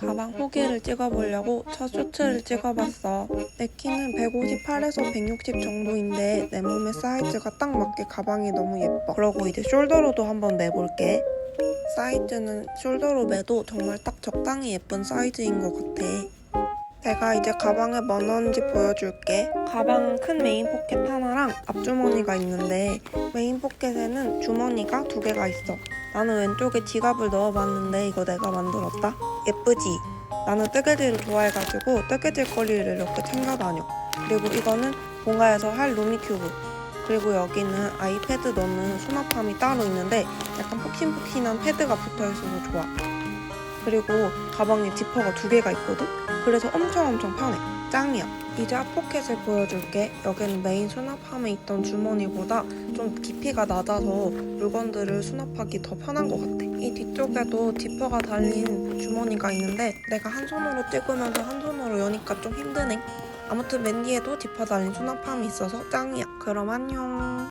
가방 후기를 찍어보려고 첫 쇼츠를 찍어봤어. 내 키는 158에서 160 정도인데 내 몸의 사이즈가 딱 맞게 가방이 너무 예뻐. 그러고 이제 숄더로도 한번 매볼게. 사이즈는 숄더로 매도 정말 딱 적당히 예쁜 사이즈인 것 같아. 내가 이제 가방에 뭐 넣었는지 보여줄게. 가방은 큰 메인 포켓 하나랑 앞주머니가 있는데 메인 포켓에는 주머니가 두 개가 있어. 나는 왼쪽에 지갑을 넣어봤는데 이거 내가 만들었다. 예쁘지? 나는 뜨개질을 좋아해가지고 뜨개질 거리를 이렇게 챙겨 다녀. 그리고 이거는 본가에서 할 루미큐브. 그리고 여기는 아이패드 넣는 수납함이 따로 있는데 약간 폭신폭신한 패드가 붙어있어서 좋아. 그리고 가방에 지퍼가 두 개가 있거든? 그래서 엄청 엄청 편해. 짱이야. 이제 앞포켓을 보여줄게. 여기는 메인 수납함에 있던 주머니보다 좀 깊이가 낮아서 물건들을 수납하기 더 편한 것 같아. 이 뒤쪽에도 지퍼가 달린 주머니가 있는데 내가 한 손으로 찍으면서 한 손으로 여니까 좀 힘드네. 아무튼 맨 뒤에도 지퍼 달린 수납함이 있어서 짱이야. 그럼 안녕.